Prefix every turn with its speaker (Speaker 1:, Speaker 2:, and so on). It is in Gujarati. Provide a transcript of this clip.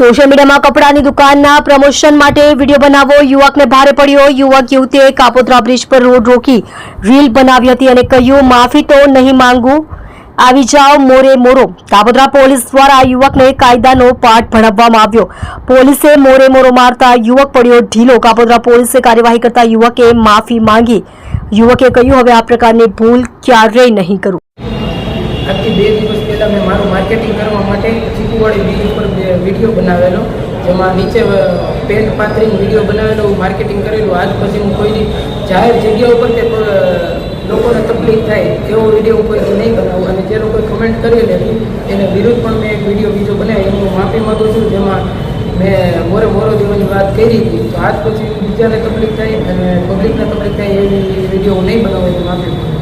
Speaker 1: સોશિયલ મીડિયામાં કપડાની દુકાનના પ્રમોશન માટે વીડિયો બનાવવો યુવકને ભારે પડ્યો. યુવક યુવતીએ કાપોદ્રા બ્રિજ પર રોડ રોકી રીલ બનાવી હતી અને કહ્યું, માફી તો નહીં માંગુ. આવી જાઓ મોરે મોરો. કાપોદ્રા પોલીસ દ્વારા યુવકને કાયદાનો પાઠ ભણાવવામાં આવ્યો. પોલીસે મોરે મોરો મારતા યુવક પડ્યો ઢીલો. કાપોદ્રા પોલીસે કાર્યવાહી કરતા યુવકે માફી માંગી. યુવકે કહ્યું, હવે આ પ્રકારની ભૂલ ક્યારેય નહીં કરું.
Speaker 2: આજથી બે દિવસ પહેલાં મેં મારું માર્કેટિંગ કરવા માટે ચીકુવાડી બીજ ઉપર બે વીડિયો બનાવેલો, જેમાં નીચે પેન્ટ પાથરીને વીડિયો બનાવેલો હું માર્કેટિંગ કરેલું. આજ પછી હું કોઈની જાહેર જગ્યા ઉપર કે લોકોને તકલીફ થાય, એવો વીડિયો હું નહીં બનાવું. અને જે લોકોએ કમેન્ટ કરેલી હતી, એને વિરુદ્ધ પણ મેં એક વીડિયો બીજો બનાવી એની હું માફી માગું છું, જેમાં મેં મોરે મોરો દેવાની વાત કરી હતી. તો આજ પછી બીજાને તકલીફ થાય અને પબ્લિકને તકલીફ થાય એવી વીડિયો હું નહીં બનાવું, એની માફી માગું